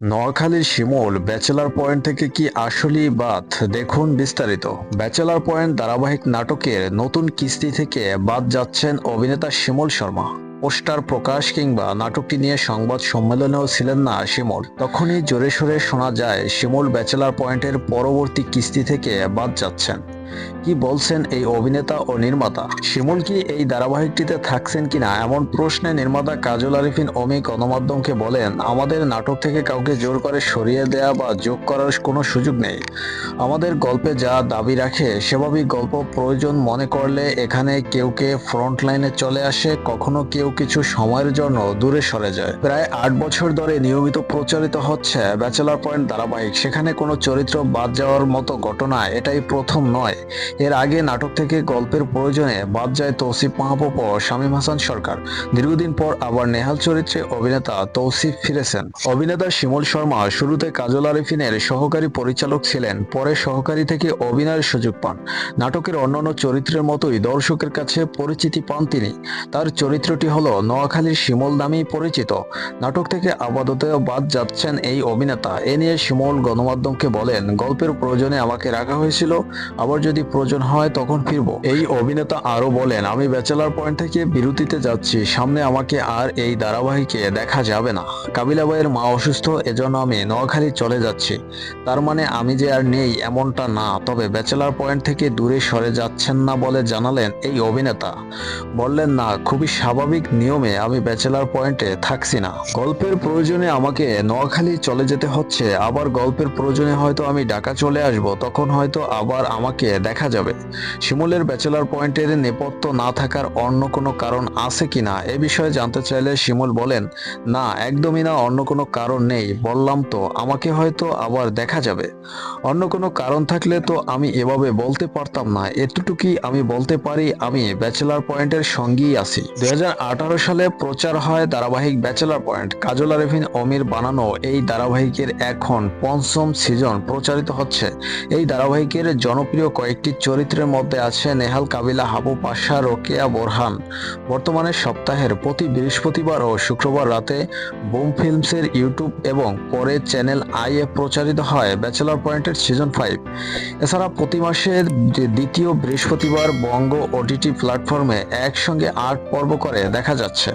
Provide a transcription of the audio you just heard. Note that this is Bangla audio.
নোয়াখালীর শিমুল ব্যাচেলার পয়েন্ট থেকে কি আসলেই বাদ? দেখুন বিস্তারিত। ব্যাচেলার পয়েন্ট ধারাবাহিক নাটকের নতুন কিস্তি থেকে বাদ যাচ্ছেন অভিনেতা শিমুল শর্মা। পোস্টার প্রকাশ কিংবা নাটকটি নিয়ে সংবাদ সম্মেলনেও ছিলেন না শিমুল। তখনই জোরে সোরে শোনা যায়, শিমুল ব্যাচেলার পয়েন্টের পরবর্তী কিস্তি থেকে বাদ যাচ্ছেন। কি বলছেন এই অভিনেতা ও নির্মাতা? শিমুল কি এই ধারাবাহিকটিতে থাকছেন কিনা? এমন প্রশ্নে নির্মাতা কাজল আরিফিন অমি গণমাধ্যমকে বলেন, আমাদের নাটক থেকে কাউকে জোর করে সরিয়ে দেয়া বা যোগ করার কোনো সুযোগ নেই। আমাদের গল্পে যা দাবি রাখে, সেভাবেই গল্প প্রয়োজন মনে করলে এখানে কেউ কে ফ্রন্ট লাইনে চলে আসে, কখনো কেউ কিছু সময়ের জন্য দূরে সরে যায়। প্রায় আট বছর ধরে নিয়মিত প্রচারিত হচ্ছে ব্যাচেলার পয়েন্ট ধারাবাহিক। সেখানে কোনো চরিত্র বাদ যাওয়ার মতো ঘটনা এটাই প্রথম নয়। এর আগে নাটক থেকে গল্পের প্রয়োজনে বাদ যায় তৌসিফ মাহবুব ও শামীম হাসান সরকার। দীর্ঘদিন পর আবার নেহাল চরিত্রে অভিনেতা তৌসিফ ফিরেছেন। অভিনেতা শিমুল শর্মা শুরুতে কাজল আরিফিনের সহকারী পরিচালক ছিলেন, পরে সহকারী থেকে অভিনয়ের সুযোগ পান। নাটকের অন্যান্য চরিত্রের মতোই দর্শকের কাছে পরিচিতি পান তিনি। তার চরিত্রটি হল নোয়াখালীর শিমল নামেই পরিচিত। নাটক থেকে আপাতত বাদ যাচ্ছেন এই অভিনেতা। এ নিয়ে শিমল গণমাধ্যমকে বলেন, গল্পের প্রয়োজনে আমাকে রাখা হয়েছিল, আবার যদি প্রয়োজন হয় তখন ফিরবো। এই অভিনেতা আরও বলেন, আমি ব্যাচেলার পয়েন্ট থেকে বিরতিতে যাচ্ছি। সামনে আমাকে আর এই ধারাবাহিকে দেখা যাবে না। কাবিলা কাবিলাবাইয়ের মা অসুস্থ, এজন্য আমি নোয়াখালী চলে যাচ্ছি। তার মানে আমি যে আর নেই এমনটা না। তবে ব্যাচেলার পয়েন্ট থেকে দূরে সরে যাচ্ছেন না বলে জানালেন এই অভিনেতা। বললেন, না, খুবই স্বাভাবিক নিয়মে আমি ব্যাচেলার পয়েন্টে থাকছি না। গল্পের প্রয়োজনে আমাকে নোয়াখালী চলে যেতে হচ্ছে। আবার গল্পের প্রয়োজনে হয়তো আমি ঢাকা চলে আসব। তখন হয়তো আবার আমাকে দেখা যাবে। শিমুলের ব্যাচেলার পয়েন্টের নেপথ্য না থাকার অন্য কোনো কারণ আছে কিনা এ বিষয়ে জানতে চাইলে শিমুল বলেন, না, একদমই না, অন্য কোনো কারণ নেই। বললাম তো, আমাকে হয়তো আবার দেখা যাবে। অন্য কোনো কারণ থাকলে তো আমি এভাবে বলতে পারতাম না। এতটুকুই আমি বলতে পারি, আমি ব্যাচেলার পয়েন্টের সঙ্গেই আছি। দুই হাজার আঠারো সালে প্রচার হয় ধারাবাহিক ব্যাচেলার পয়েন্ট কাজল আরেফিন অমির বানানো এই ধারাবাহিকের এখন পঞ্চম সিজন প্রচারিত হচ্ছে। এই ধারাবাহিকের জনপ্রিয় কয়েকটি চরিত্রের মধ্যে আছে নেহাল, কাবিলা, হাবু, পাশা, রোকেয়া, বোরহান। বর্তমানে সপ্তাহের প্রতি বৃহস্পতিবার ও শুক্রবার রাতে বুম ফিল্মসের ইউটিউব এবং পরে চ্যানেল আই এ প্রচারিত হয় ব্যাচেলর পয়েন্টের সিজন ফাইভ। এছাড়া প্রতি মাসের দ্বিতীয় বৃহস্পতিবার বঙ্গ ওটিটি প্ল্যাটফর্মে একসঙ্গে আট পর্ব করে দেখা যাচ্ছে।